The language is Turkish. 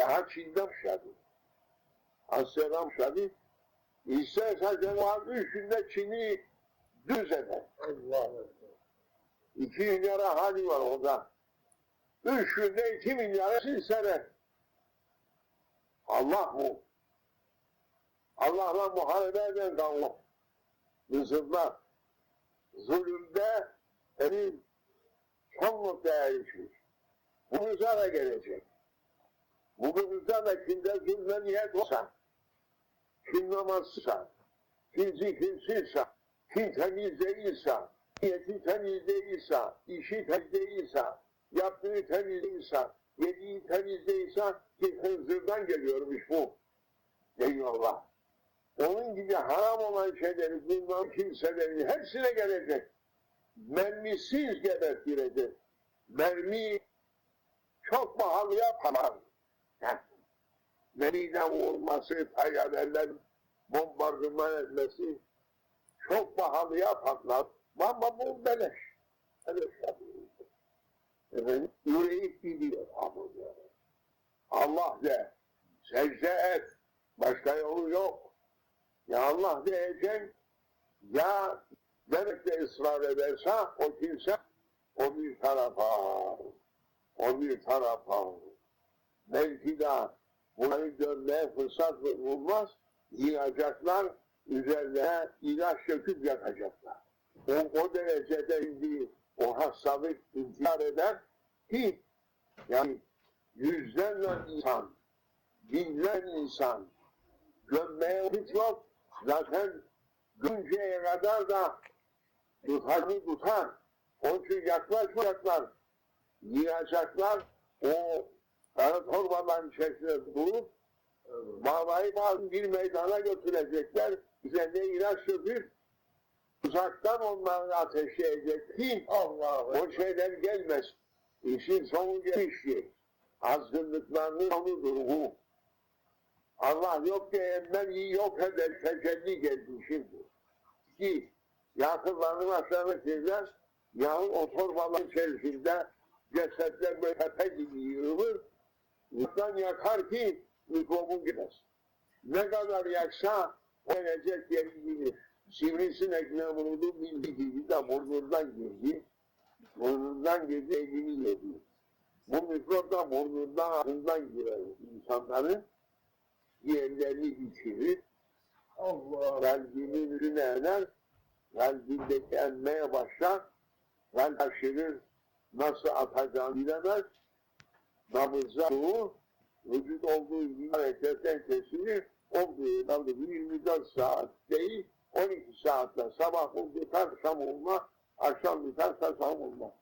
daha Çin'de başladı. Asya'dan başladı. İsa Aleyhisselam üç günde Çin'i düz eder. Allah İki milyara hali var orada. Üç günde iki milyara silseler. Allah bu. Allah'la muharebe eden de Allah. Mısır'da zulümde emin son noktaya erişmiş. Bu da gelecek. Bugünümüzde de kimde zulme niyet olsa, kim namazsızsa, kim zikirsizse, kim temiz değilse, niyeti temiz değilse, işi temiz değilse, yaptığı temiz değilse, yediği temiz değilse, ki hınzırdan geliyormuş bu. Eyvallah. Onun gibi haram olan şeyleri bilmem kimselerin hepsine gelecek. Mermisiz gebertilecek. Mermi çok pahalıya pahalı. Heh. Meriden vurması, tayyareler bombardıman etmesi çok pahalıya patlar. Ama bu beleş. Beleş. Efendim, yüreği gidiyor. Allah de, secde et, başka yolu yok. Ya Allah diyeceksin, ya demekle ısrar ederse o kimse o bir tarafa, o bir tarafa. Belki de bunları görmeye fırsat bulmaz, yığacaklar, üzerine ilaç döküp yakacaklar. O, o derecede indi, o hastalık intihar eder ki, yani yüzlerle insan, binler insan gömmeye hiç yok. Zaten gömünceye kadar da tutarını tutar. Onun için yaklaşmayacaklar. Yiyecekler. O kara torbaların içerisinde durup bağlayıp alıp bir meydana götürecekler. Üzerine ilaç döküp uzaktan onları ateşleyecek ki Allah o şeyler gelmez. İşin sonu gelmişti. Azgınlıklarının sonudur bu. Allah yok diyenler iyi yok eder, tecelli geldi şimdi. Ki yakınlarını aşağı sizler, yahut o torbaların içerisinde cesetler böyle tepe gibi yığılır, Buradan yakar ki mikrobun gider. Ne kadar yaksa o gelecek yeri bilir. Sivrisinekle vuruldu bildiği gibi de burnundan girdi. Burnundan girdi elini yedi. Bu mikrop da burnundan ağzından girer insanların. Diğerlerini bitirir. Allah Kalbinin ürüne eder. Kalbindeki emmeye başlar. Kalp taşırır. Nasıl atacağını bilemez. Nabızda durur. Vücut olduğu hareketten kesilir. Olduğu kaldı 24 saat değil, 12 saatte sabah oldu, akşam olma, akşam biter, sabah olma.